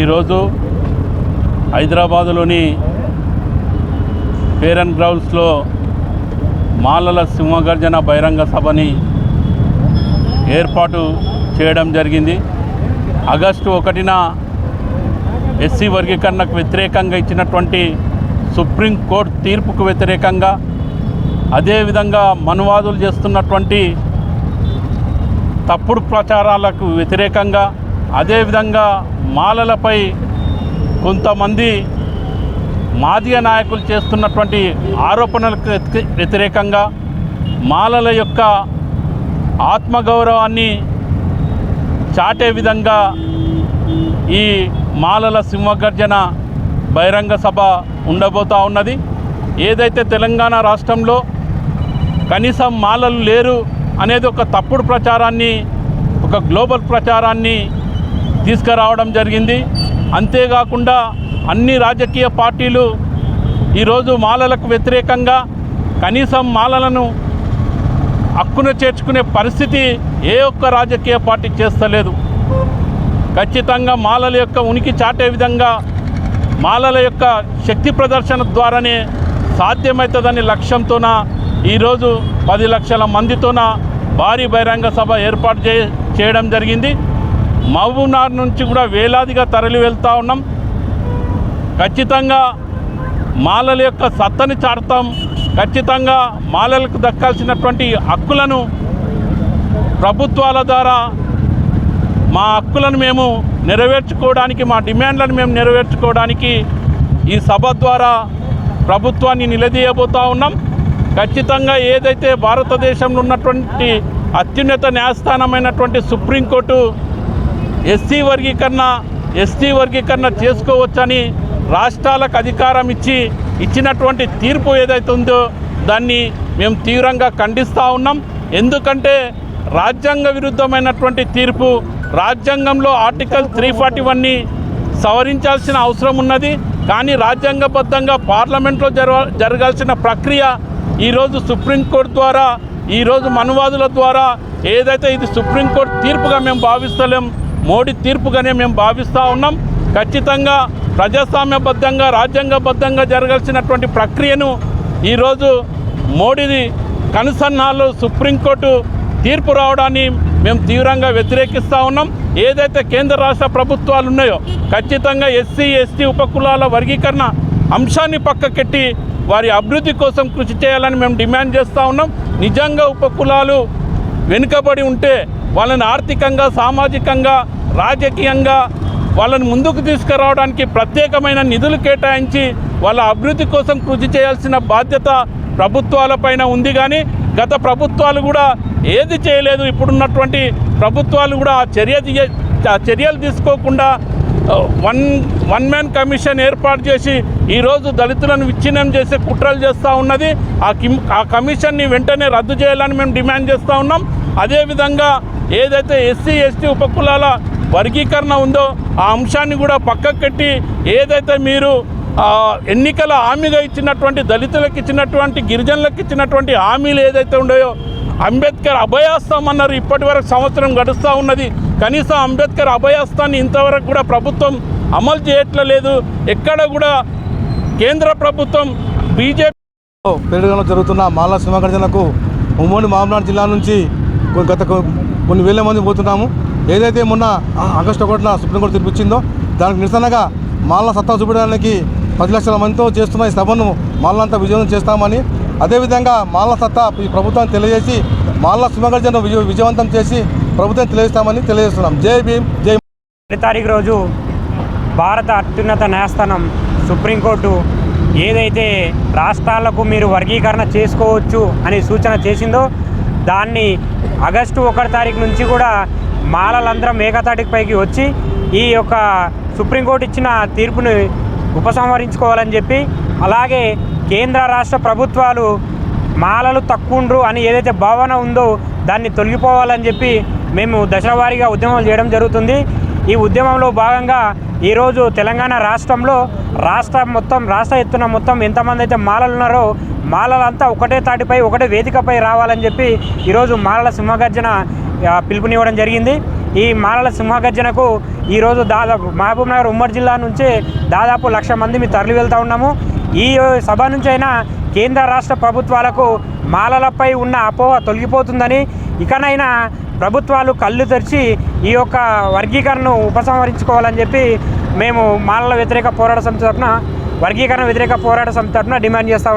ఈరోజు హైదరాబాదులోని అండ్ గ్రౌండ్స్లో మాలల సింహగర్జన బహిరంగ సభని ఏర్పాటు చేయడం జరిగింది. ఆగస్టు ఒకటిన ఎస్సీ వర్గీకరణకు వ్యతిరేకంగా ఇచ్చినటువంటి సుప్రీంకోర్టు తీర్పుకు వ్యతిరేకంగా అదేవిధంగా మనువాదులు చేస్తున్నటువంటి తప్పుడు ప్రచారాలకు వ్యతిరేకంగా అదేవిధంగా మాలలపై కొంతమంది మాదిగ నాయకులు చేస్తున్నటువంటి ఆరోపణలకు వ్యతిరేకంగా మాలల యొక్క ఆత్మగౌరవాన్ని చాటే విధంగా ఈ మాలల సింహగర్జన బహిరంగ సభ ఉండబోతా ఉన్నది. ఏదైతే తెలంగాణ రాష్ట్రంలో కనీసం మాలలు లేరు అనేది ఒక తప్పుడు ప్రచారాన్ని ఒక గ్లోబల్ ప్రచారాన్ని తీసుకురావడం జరిగింది. అంతేకాకుండా అన్ని రాజకీయ పార్టీలు ఈరోజు మాలలకు వ్యతిరేకంగా కనీసం మాలలను హక్కున చేర్చుకునే పరిస్థితి ఏ ఒక్క రాజకీయ పార్టీ చేస్తలేదు. ఖచ్చితంగా మాలల యొక్క ఉనికి చాటే విధంగా మాలల యొక్క శక్తి ప్రదర్శన ద్వారానే సాధ్యమవుతుందనే లక్ష్యంతోన ఈరోజు పది లక్షల మందితోన భారీ బహిరంగ సభ ఏర్పాటు చే చేయడం జరిగింది. మహబూబ్నగర్ నుంచి కూడా వేలాదిగా తరలి వెళ్తూ ఉన్నాం. ఖచ్చితంగా మాలల యొక్క సత్తని చాటుతాం. ఖచ్చితంగా మాలలకు దక్కాల్సినటువంటి హక్కులను ప్రభుత్వాల ద్వారా మా హక్కులను మేము నెరవేర్చుకోవడానికి మా డిమాండ్లను మేము నెరవేర్చుకోవడానికి ఈ సభ ద్వారా ప్రభుత్వాన్ని నిలదీయబోతా ఉన్నాం. ఖచ్చితంగా ఏదైతే భారతదేశంలో ఉన్నటువంటి అత్యున్నత న్యాయస్థానమైనటువంటి సుప్రీంకోర్టు ఎస్సీ వర్గీకరణ ఎస్టీ వర్గీకరణ చేసుకోవచ్చని రాష్ట్రాలకు అధికారం ఇచ్చి ఇచ్చినటువంటి తీర్పు ఏదైతే ఉందో దాన్ని మేము తీవ్రంగా ఖండిస్తూ ఉన్నాం. ఎందుకంటే రాజ్యాంగ విరుద్ధమైనటువంటి తీర్పు రాజ్యాంగంలో ఆర్టికల్ త్రీ ఫార్టీ వన్ని సవరించాల్సిన అవసరం ఉన్నది. కానీ రాజ్యాంగబద్ధంగా పార్లమెంట్లో జరగ జరగాల్సిన ప్రక్రియ ఈరోజు సుప్రీంకోర్టు ద్వారా ఈరోజు మనువాదుల ద్వారా ఏదైతే ఇది సుప్రీంకోర్టు తీర్పుగా మేము భావిస్తలేం మోడీ తీర్పుగానే మేము భావిస్తూ ఉన్నాం. ఖచ్చితంగా ప్రజాస్వామ్యబద్ధంగా రాజ్యాంగబద్ధంగా జరగాల్సినటువంటి ప్రక్రియను ఈరోజు మోడీది కనుసన్నాలు సుప్రీంకోర్టు తీర్పు రావడాన్ని మేము తీవ్రంగా వ్యతిరేకిస్తూ ఉన్నాం. ఏదైతే కేంద్ర రాష్ట్ర ప్రభుత్వాలు ఉన్నాయో ఖచ్చితంగా ఎస్సీ ఎస్టీ ఉపకులాల వర్గీకరణ అంశాన్ని పక్కకెట్టి వారి అభివృద్ధి కోసం కృషి చేయాలని మేము డిమాండ్ చేస్తూ ఉన్నాం. నిజంగా ఉపకులాలు వెనుకబడి ఉంటే వాళ్ళని ఆర్థికంగా సామాజికంగా రాజకీయంగా వాళ్ళని ముందుకు తీసుకురావడానికి ప్రత్యేకమైన నిధులు కేటాయించి వాళ్ళ అభివృద్ధి కోసం కృషి చేయాల్సిన బాధ్యత ప్రభుత్వాలపైన ఉంది కానీ గత ప్రభుత్వాలు కూడా ఏది చేయలేదు. ఇప్పుడున్నటువంటి ప్రభుత్వాలు కూడా ఆ చర్య ఆ చర్యలు తీసుకోకుండా వన్ వన్ మ్యాన్ కమిషన్ ఏర్పాటు చేసి ఈరోజు దళితులను విచ్ఛిన్నం చేసే కుట్రలు చేస్తూ ఉన్నది. ఆ కిమ్ ఆ కమిషన్ని వెంటనే రద్దు చేయాలని మేము డిమాండ్ చేస్తూ ఉన్నాం. అదేవిధంగా ఏదైతే ఎస్సీ ఎస్టీ ఉపకులాల వర్గీకరణ ఉందో ఆ అంశాన్ని కూడా పక్కకు కట్టి ఏదైతే మీరు ఎన్నికల హామీగా ఇచ్చినటువంటి దళితులకు ఇచ్చినటువంటి గిరిజనులకు ఇచ్చినటువంటి హామీలు ఏదైతే ఉన్నాయో అంబేద్కర్ అభయాస్తం అన్నారు. ఇప్పటి వరకు సంవత్సరం గడుస్తూ ఉన్నది. కనీసం అంబేద్కర్ అభయాస్తాన్ని ఇంతవరకు కూడా ప్రభుత్వం అమలు చేయట్లేదు. ఎక్కడ కూడా కేంద్ర ప్రభుత్వం బీజేపీ పెరగడంలో జరుగుతున్న మాల సింహగర్జనకు ఉమ్మడి మామనాడు జిల్లా నుంచి గత కొన్ని వేల మంది పోతున్నాము. ఏదైతే మొన్న ఆగస్టు ఒకటిన సుప్రీంకోర్టు తీర్పిచ్చిందో దానికి నిరసనగా మాల సత్తా చూపడానికి పది లక్షల మందితో చేస్తున్న ఈ సభను మాలంతా విజయవంతం చేస్తామని అదేవిధంగా మాల సత్తా ఈ ప్రభుత్వాన్ని తెలియజేసి మాల సింహగర్జన విజయ విజయవంతం చేసి ప్రభుత్వం తెలియజేస్తామని తెలియజేస్తున్నాం. జై భీమ్ జై తారీఖు రోజు భారత అత్యున్నత న్యాయస్థానం సుప్రీంకోర్టు ఏదైతే రాష్ట్రాలకు మీరు వర్గీకరణ చేసుకోవచ్చు అని సూచన చేసిందో దాన్ని ఆగస్టు ఒకటి తారీఖు నుంచి కూడా మాలలందరం ఏకతాటికి పైకి వచ్చి ఈ యొక్క సుప్రీంకోర్టు ఇచ్చిన తీర్పుని ఉపసంహరించుకోవాలని చెప్పి అలాగే కేంద్ర రాష్ట్ర ప్రభుత్వాలు మాలలు తక్కువండ్రు అని ఏదైతే భావన ఉందో దాన్ని తొలగిపోవాలని చెప్పి మేము దశలవారీగా ఉద్యమం చేయడం జరుగుతుంది. ఈ ఉద్యమంలో భాగంగా ఈరోజు తెలంగాణ రాష్ట్రంలో రాష్ట్ర మొత్తం రాష్ట్ర ఎత్తున మొత్తం ఎంతమంది అయితే మాలలు ఉన్నారో మాలలంతా ఒకటే తాటిపై ఒకటే వేదికపై రావాలని చెప్పి ఈరోజు మాలల సింహగర్జన పిలుపునివ్వడం జరిగింది. ఈ మాలల సింహగర్జనకు ఈరోజు దాదాపు మహబూబ్ నగర్ ఉమ్మడి జిల్లా నుంచి దాదాపు లక్ష మంది మేము తరలి వెళ్తూ ఉన్నాము. ఈ సభ నుంచి అయినా కేంద్ర రాష్ట్ర ప్రభుత్వాలకు మాలలపై ఉన్న అపోహ తొలగిపోతుందని ఇకనైనా ప్రభుత్వాలు కళ్ళు తెరిచి ఈ యొక్క వర్గీకరణను ఉపసంహరించుకోవాలని చెప్పి మేము మాలల వ్యతిరేక పోరాట సంస్థ తరఫున వర్గీకరణ వ్యతిరేక పోరాట సంస్థ తరఫున డిమాండ్ చేస్తాం